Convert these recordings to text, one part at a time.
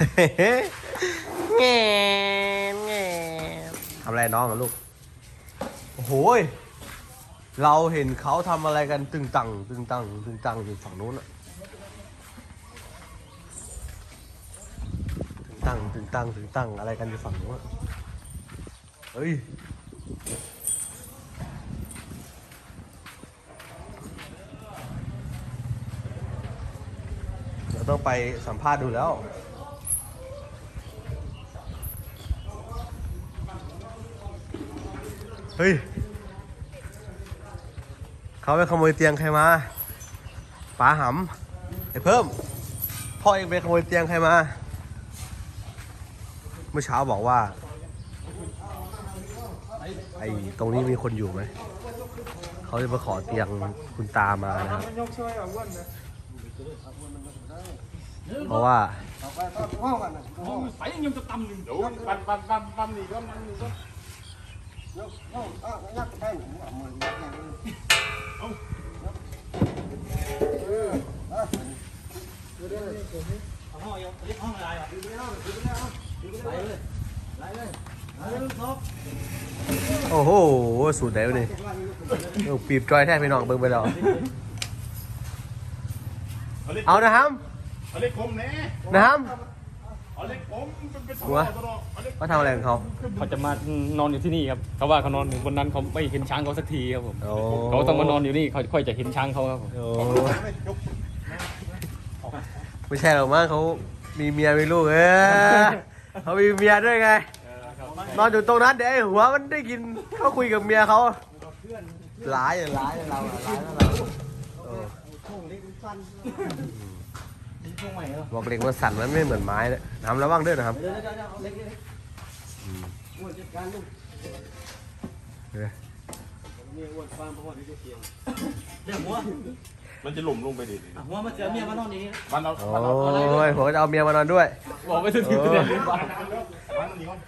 แง่แง่ทำอะไรน้องอะลูก โอ้โหยเราเห็นเขาทำอะไรกันตึงตังตึงตังตึงตังอยู่ฝั่งนู้นอะตึงตังตึงตังตึงตังอะไรกันอยู่ฝั่งนู้นอะเฮ้ย เราต้องไปสัมภาษณ์ดูแล้ว เฮ้ย เขาไปขโมยเตียงใครมาป๋าหำไอ้เพิ่ม พ่อเองไปขโมยเตียงใครมา เมื่อเช้าบอกว่า ไอ้ตรงนี้มีคนอยู่ไหม เขาจะมาขอเตียงคุณตามานะครับเพราะว่าใส่ยังจะตำหนึ่งเดี๋ยวปันปันปันปันนี่ก็มันนี่ก็ โอ้โห สูตรไหนวะนี่โอ้ปีบจอยแท้พี่น้องเบิ่งไปแล้วเอานะครับเอาเล็กผมแน่นะครับ เอาเล็กผมเป็นเป็นหัวว่าทำอะไรของเขาเขาจะมานอนอยู่ที่นี่ครับเขาว่าเขานอนอยู่บนนั้นเขาไม่เห็นช้างเขาสักทีครับผมโอ้เขาต้องมานอนอยู่นี่เขาค่อยจะเห็นช้างเขาครับผมโอ้ไม่ใช่หรอกมั้งเขามีเมียมีลูกเออเขามีเมียด้วยไงนอนอยู่ตรงนั้นเดี๋ยวไอ้หัวมันได้กินเขาคุยกับเมียเขาหลายอะหลายอะเราอะหลายอะเรา เออบอกเหล็กมันสั่นมันไม่เหมือนไม้เลยทำระวังด้วยนะครับอืมเออมันจะหลุมลงไปดิหัวมาเจอเมียมานอนนี่มันเอาโมันเอาอ้ยผมก็จะเอาเมียมานอนด้วยบอกไม่ถึงถึงประเด็นเลยมันมันนี่ก่อน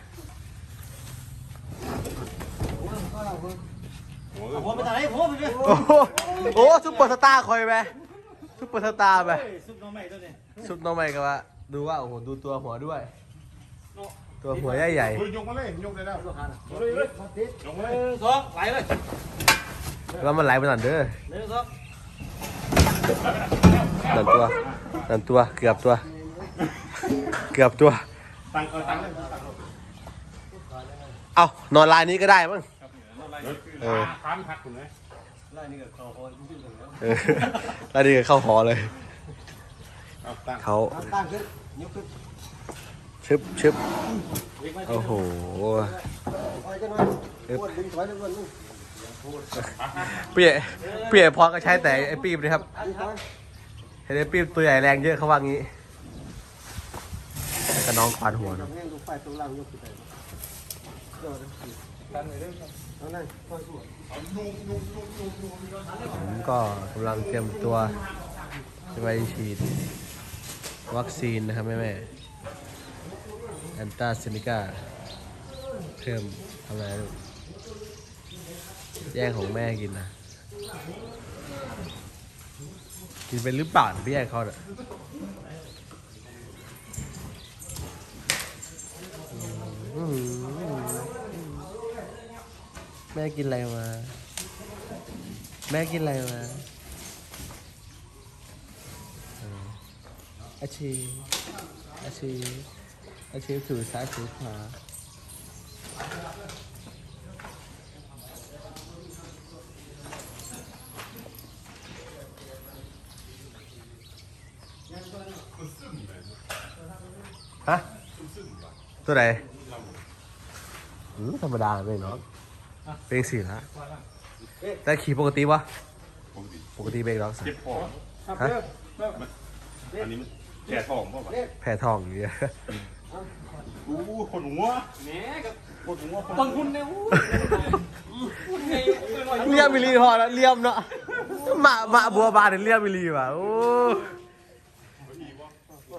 หัวมาจากไหนหัวไปเลยโอ้โหโอ้ซุปเปอร์สตาร์คอยไป ซุปเปอร์สตาร์ไป ซุปน้องใหม่ตัวนี้ซุปน้องใหม่กันว่า ดูว่า โอ้โห ดูตัวหัวด้วย ตัวหัวใหญ่ใหญ่เฮ้ยยกมาเลยยกเลยแล้วยกเลยยกเลยหนึ่งสองไหลเลยๆแล้วมันไหลไปหน่อยเด้อหนึ่งสองนั่นตัวนั่นตัว เกือบตัว เกือบตัวตังเออตังเลยตังเอานอนลายนี้ก็ได้มั้งเออค้านหักคุณไหมเออแล้วนี่ก็เข้าหอเลย เอาตังเขาตั้งขึ้นยกขึ้นชึบชึบโอ้โหไปกันหน่อยวนดึงถอยดึงวนดึงเปียเปียพอก็ใช้แต่ไอ้ปีบนะครับ อันนี้ถอยเห็นไอ้ปีบตัวใหญ่แรงเยอะเขาว่างี้แล้วก็น้องควานหัวเนอะแง่งดูไฟตรงล่างยกขึ้นไปเดี๋ยวเอานั่นค่อยสู้ ผมก็กำลังเตรียมตัวจะไปฉีด วัคซีนนะครับแม่แม่แอนตาเซนิกาเพิ่มทำอะไรลูกแย่งของแม่กินนะ กินเป็นหรือเปล่าพี่แย่งเขาเนี่ยอืม แม่กินอะไรมา แม่กินอะไรมาอาชีอาชีอาชีถูซ้ายถูขวาฮะตัวไหนธรรมดาไม่เนาะ เป็นสี่ละแต่ขี่ปกติวะปกติเบรกแล้วเจ็บคอฮะอันนี้มันแก่ท้องป่ะวะแพ้ทองอย่างเงี้ยอู้คนหัวแหน่กับคนหัวคนบางคนเนี่ยอู้พูดไงเลี่ยมมิลีพอแล้วเลี่ยมเนาะมามาบัวบานเนี่ยเลี่ยมมิลีว่ะโอ้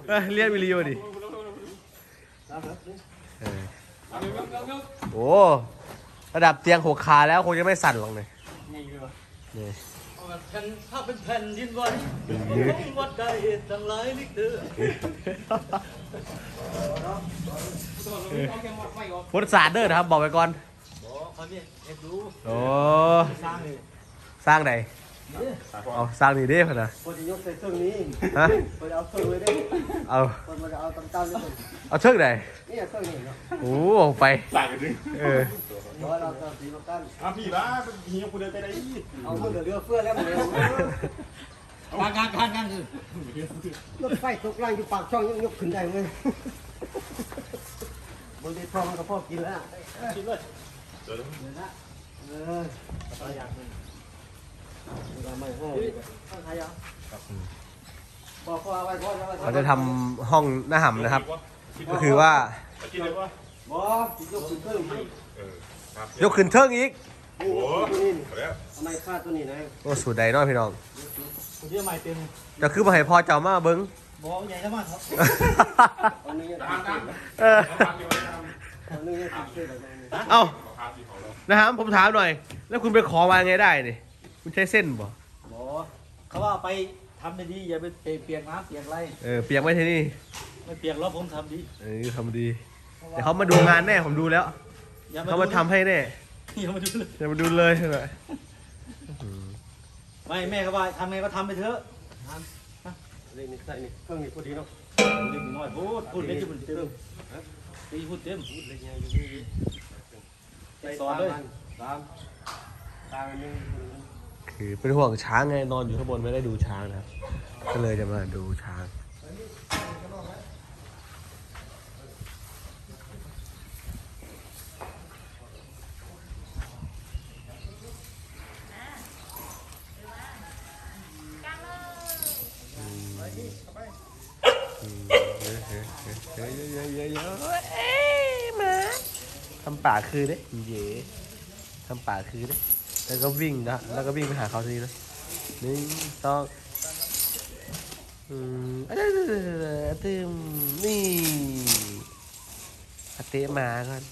เอ้ยเลี่ยมมิลีว่ะดิเออโอ้ ระดับเตียงหกขาแล้วคงจะไม่สั่นหรอกเนี่ยนี่คือนี่แผ่นถ้าเป็นแผ่นดินไหววัดใดทั้งหลายนี่คือพุทธศาสตร์เด้อนะครับบอกไปก่อนเขาเนี่ยเอ็ดดูโอ้สร้างเลยสร้างไหน เอาสร้างนี่เด้พ่นนะคนจะยกใส่เครื่องนี้ฮะคนเอาเครื่องไว้ได้เอาคนมันจะเอาตั้งๆนี่คนเอาเชือกไหนนี่เครื่องนี้เนาะโอ้เอาไปต่างกันดึงเออเดี๋ยวเราจะตีมากั้นอะพี่ละเฮียกูเดินไปไหนเอาเรือเรือเฟื่อแล้วมันเร็วการการการการคือรถไฟตกล่างอยู่ปากช่องยังยกขึ้นได้เลยบนเดทองมันก็พอกินแล้วกินเลยเดี๋ยวเอออะไรอย่างนึงเราไม่ให้ต้องใครอะบอกพ่อไว้พ่อไว้ เราจะทำห้องหน้าห่ำนะครับ ก็คือว่ากินเลยว่าบอกยกขึ้นเครื่องนี้เออครับยกขึ้นเทิงอีกโอ้โหนี่แล้วทำไมพลาดตัวนี้นะโอ้สูตรใดเน้อยพี่น้องคนที่ใหม่เต็มจะคือมาให้พ่อเจ้ามาเบิ้งบอกใหญ่แล้วมากครับอันนี้ยังตามตามเออตามที่ไว้ตามอันนี้ยังติดเชื้อแบบนี้เอ้าตามที่เขาแล้วนะครับผมถามหน่อย แล้วคุณไปขอมาไงได้นี่ คุณใช้เส้นบ่บอกเขาว่าไปทำดีๆอย่าไปเปียกน้ำเปียกไรเออเปียกไว้ที่นี่ไม่เปียกแล้วผมทำดีเออทำดีเดี๋ยวเขามาดูงานแน่ผมดูแล้วอย่าเขามาทำให้แน่อย่ามาดูเลยเดี๋ยวมาดูเลยใช่ไหมไม่แม่เขาว่าทำไงก็ทำไปเถอะเล่นนี่ใส่นี่เครื่องนี้พอดีเนาะเล็กน้อยพูดพูดเล็กจะเป็นเต็มตีพูดเต็มเล่นยังอยู่นี่ไปสอนเลยตามตามอันนึง คือเป็นห่วงช้างไงนอนอยู่ข้างบนไม่ได้ดูช้างนะก็เลยจะมาดูช้างทำป่าคือเด้เย่ทำป่าคือเด้ แล้วก็วิ่งนะ แล้วก็วิ่งไปหาเขาทีนี้นะหนึ่งสองอืมอะเด้อตึมนี่อะเตะหมาก่อน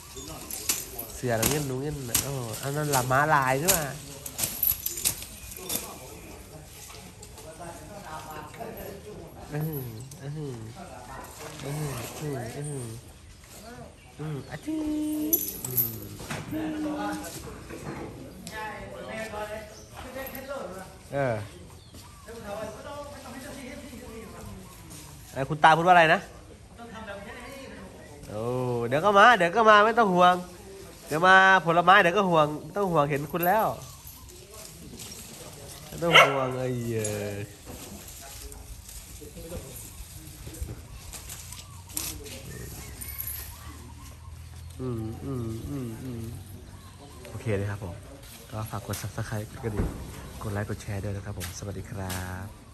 เสือน้ำเงินน้ำเงินน่ะโอ้อันนั้นละม้าลายใช่ไหมอืมอืมอืมอืมอืมอืมอืมอาทิตย์อืม เออไอ้คุณตาพูดว่าอะไรนะโอ้เดี๋ยวก็มา เดี๋ยวก็มาไม่ต้องห่วง เดี๋ยวมาผลไม้เดี๋ยวก็ห่วงต้องห่วงเห็นคุณแล้วไม่ต้องห่วงไอ้เหี้ยอืมอืมอืมอืมโอเคเลยครับผม ก็ฝากกด subscribe กดกระดิ่งกดไลค์กดแชร์ด้วยนะครับผม สวัสดีครับ